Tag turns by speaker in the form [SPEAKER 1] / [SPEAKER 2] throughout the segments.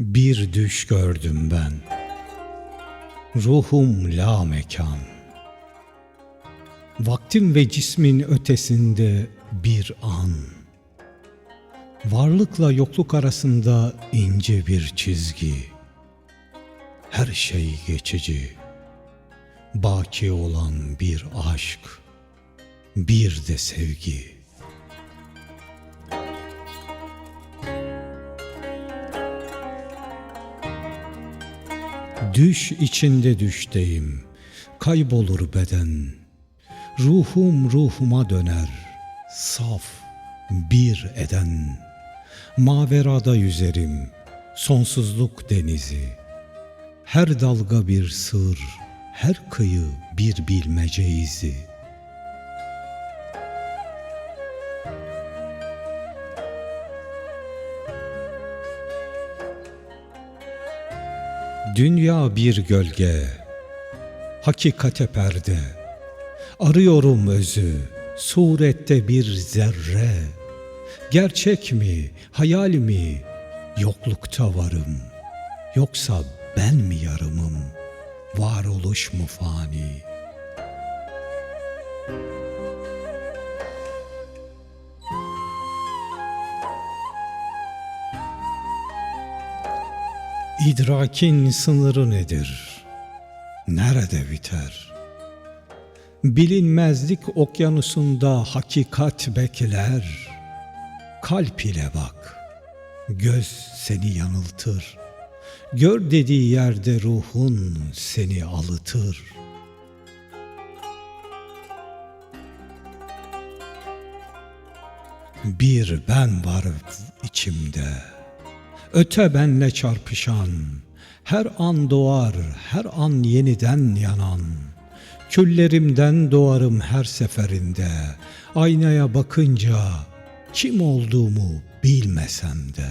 [SPEAKER 1] Bir düş gördüm ben. Ruhum la mekan. Vaktim ve cismin ötesinde bir an. Varlıkla yokluk arasında ince bir çizgi. Her şey geçici. Baki olan bir aşk. Bir de sevgi. Düş içinde düşteyim, kaybolur beden. Ruhum ruhuma döner, saf bir eden. Maverada yüzerim, sonsuzluk denizi. Her dalga bir sır, her kıyı bir bilmece izi. Dünya bir gölge, hakikate perde. Arıyorum özü, surette bir zerre. Gerçek mi, hayal mi, yoklukta varım. Yoksa ben mi yarımım, varoluş mu fani? İdrakin sınırı nedir? Nerede biter? Bilinmezlik okyanusunda hakikat bekler. Kalp ile bak. Göz seni yanıltır. Gör dediği yerde ruhun seni alıtır. Bir ben var içimde. Öte benle çarpışan, her an doğar, her an yeniden yanan. Küllerimden doğarım her seferinde. Aynaya bakınca kim olduğumu bilmesem de.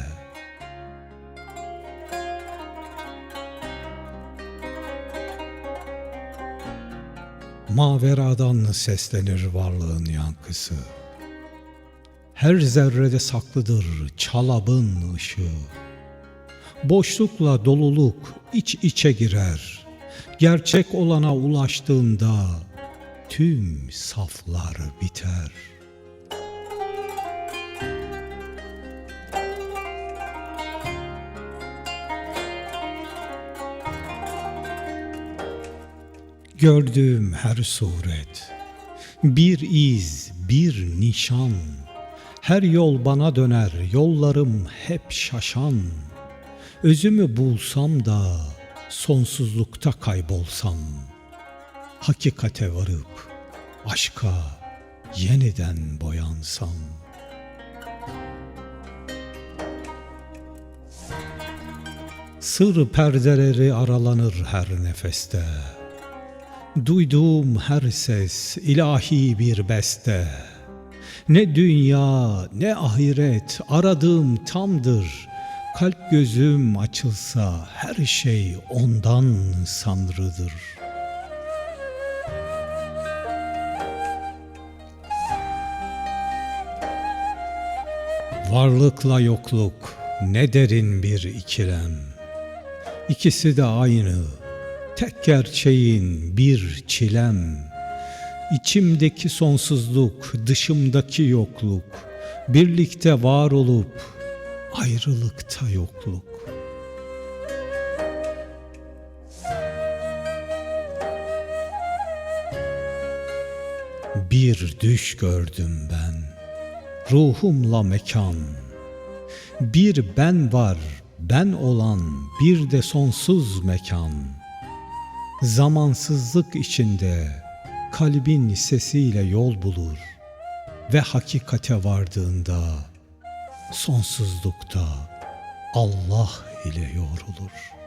[SPEAKER 1] Maveradan seslenir varlığın yankısı. Her zerrede saklıdır çalabın ışığı. Boşlukla doluluk iç içe girer. Gerçek olana ulaştığında tüm saflar biter. Gördüğüm her suret, bir iz, bir nişan, her yol bana döner, yollarım hep şaşan. Özümü bulsam da sonsuzlukta kaybolsam, hakikate varıp aşka yeniden boyansam. Sır perdeleri aralanır her nefeste. Duyduğum her ses ilahi bir beste. Ne dünya ne ahiret aradığım tamdır. Kalp gözüm açılsa her şey ondan sanrıdır. Varlıkla yokluk ne derin bir ikilem. İkisi de aynı, tek gerçeğin bir çilem. İçimdeki sonsuzluk, dışımdaki yokluk, birlikte var olup ayrılıkta yokluk. Bir düş gördüm ben, ruhumla mekan. Bir ben var, ben olan bir de sonsuz mekan. Zamansızlık içinde kalbin sesiyle yol bulur ve hakikate vardığında sonsuzlukta Allah ile yoğrulur.''